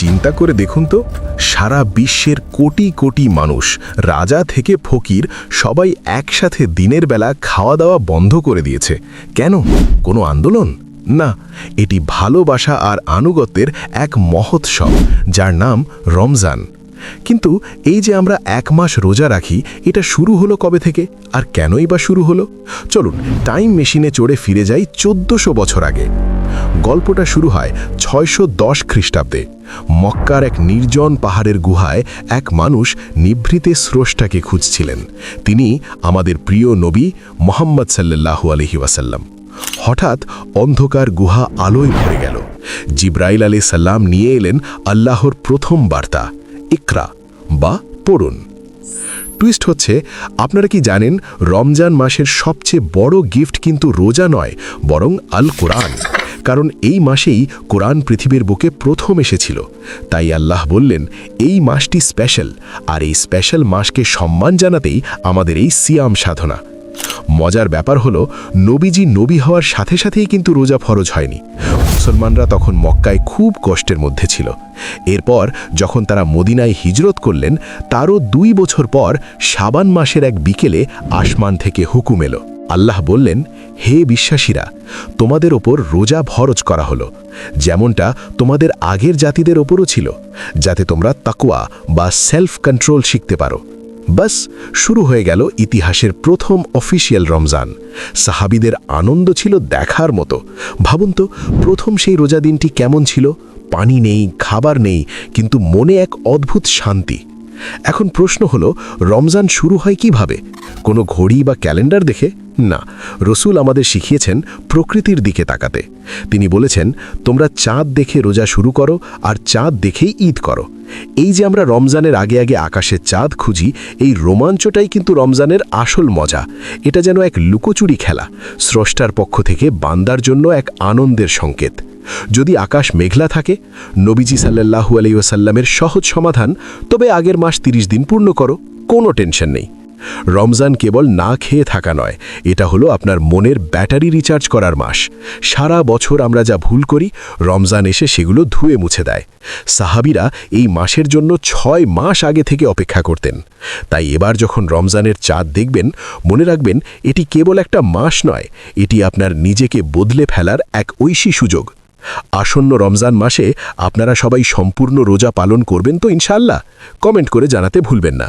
চিন্তা করে দেখুন তো, সারা বিশ্বের কোটি কোটি মানুষ, রাজা থেকে ফকির, সবাই একসাথে দিনের বেলা খাওয়া দাওয়া বন্ধ করে দিয়েছে। কেন? কোনো আন্দোলন? না, এটি ভালোবাসা আর আনুগত্যের এক মহোৎসব, যার নাম রমজান। কিন্তু এই যে আমরা এক মাস রোজা রাখি, এটা শুরু হলো কবে থেকে? আর কেনই বা শুরু হলো? চলুন, টাইম মেশিনে চড়ে ফিরে যাই চোদ্দশো বছর আগে। গল্পটা শুরু হয় ছয়শো দশ খ্রিস্টাব্দে। মক্কার এক নির্জন পাহাড়ের গুহায় এক মানুষ নিভৃতে স্রষ্টাকে খুঁজছিলেন। তিনি আমাদের প্রিয় নবী মোহাম্মদ সাল্লাল্লাহু আলহি ওয়াসাল্লাম। হঠাৎ অন্ধকার গুহা আলোয় ভরে গেল। জিব্রাইল আলী সাল্লাম নিয়ে এলেন আল্লাহর প্রথম বার্তা। ইকরা বা পড়ুন। টুইস্ট হচ্ছে, আপনারা কি জানেন, রমজান মাসের সবচেয়ে বড় গিফট কিন্তু রোজা নয়, বরং আল কোরআন কারণ এই মাসেই কোরআন পৃথিবীর বুকে প্রথম এসেছিল। তাই আল্লাহ বললেন, এই মাসটি স্পেশাল আর এই স্পেশাল মাসকে সম্মান জানাতেই আমাদের এই সিয়াম সাধনা। মজার ব্যাপার হলো, নবীজি নবী হওয়ার সাথে সাথেই কিন্তু রোজা ফরজ হয়নি। মুসলমানরা তখন মক্কায় খুব কষ্টের মধ্যে ছিল। এরপর যখন তারা মদিনায় হিজরত করলেন, তারও দুই বছর পর সাবান মাসের এক বিকেলে আসমান থেকে হুকুম এলো। আল্লাহ বললেন, হে বিশ্বাসীরা, তোমাদের ওপর রোজা ফরজ করা হলো, যেমনটা তোমাদের আগের জাতিদের ওপরও ছিল, যাতে তোমরা তাকুয়া বা সেলফ কন্ট্রোল শিখতে পারো। বাস, শুরু হয়ে গেল ইতিহাসের প্রথম অফিসিয়াল রমজান। সাহাবিদের আনন্দ ছিল দেখার মতো। ভাবুন তো, প্রথম সেই রোজা দিনটি কেমন ছিল? পানি নেই, খাবার নেই, কিন্তু মনে এক অদ্ভুত শান্তি। এখন প্রশ্ন হলো, রমজান শুরু হয় কীভাবে? কোনো ঘড়ি বা ক্যালেন্ডার দেখে? না, রসুল আমাদের শিখিয়েছেন প্রকৃতির দিকে তাকাতে। তিনি বলেছেন, তোমরা চাঁদ দেখে রোজা শুরু করো আর চাঁদ দেখেই ঈদ করো। এই যে আমরা রমজানের আগে আগে আকাশে চাঁদ খুঁজি, এই রোমাঞ্চটাই কিন্তু রমজানের আসল মজা। এটা যেন এক লুকোচুরি খেলা, স্রষ্টার পক্ষ থেকে বান্দার জন্য এক আনন্দের সংকেত। যদি আকাশ মেঘলা থাকে, নবীজি সাল্লাহু আলাইসাল্লামের সহজ সমাধান, তবে আগের মাস ৩০ দিন পূর্ণ করো, কোনো টেনশন নেই। রমজান কেবল না খেয়ে থাকা নয়, এটা হলো আপনার মনের ব্যাটারি রিচার্জ করার মাস। সারা বছর আমরা যা ভুল করি, রমজান এসে সেগুলো ধুয়ে মুছে দেয়। সাহাবিরা এই মাসের জন্য ছয় মাস আগে থেকে অপেক্ষা করতেন। তাই এবার যখন রমজানের চাঁদ দেখবেন, মনে রাখবেন এটি কেবল একটা মাস নয়, এটি আপনার নিজেকে বদলে ফেলার এক ঐশী সুযোগ। আসন্ন রমজান মাসে আপনারা সবাই সম্পূর্ণ রোজা পালন করবেন তো ইনশাল্লাহ কমেন্ট করে জানাতে ভুলবেন না।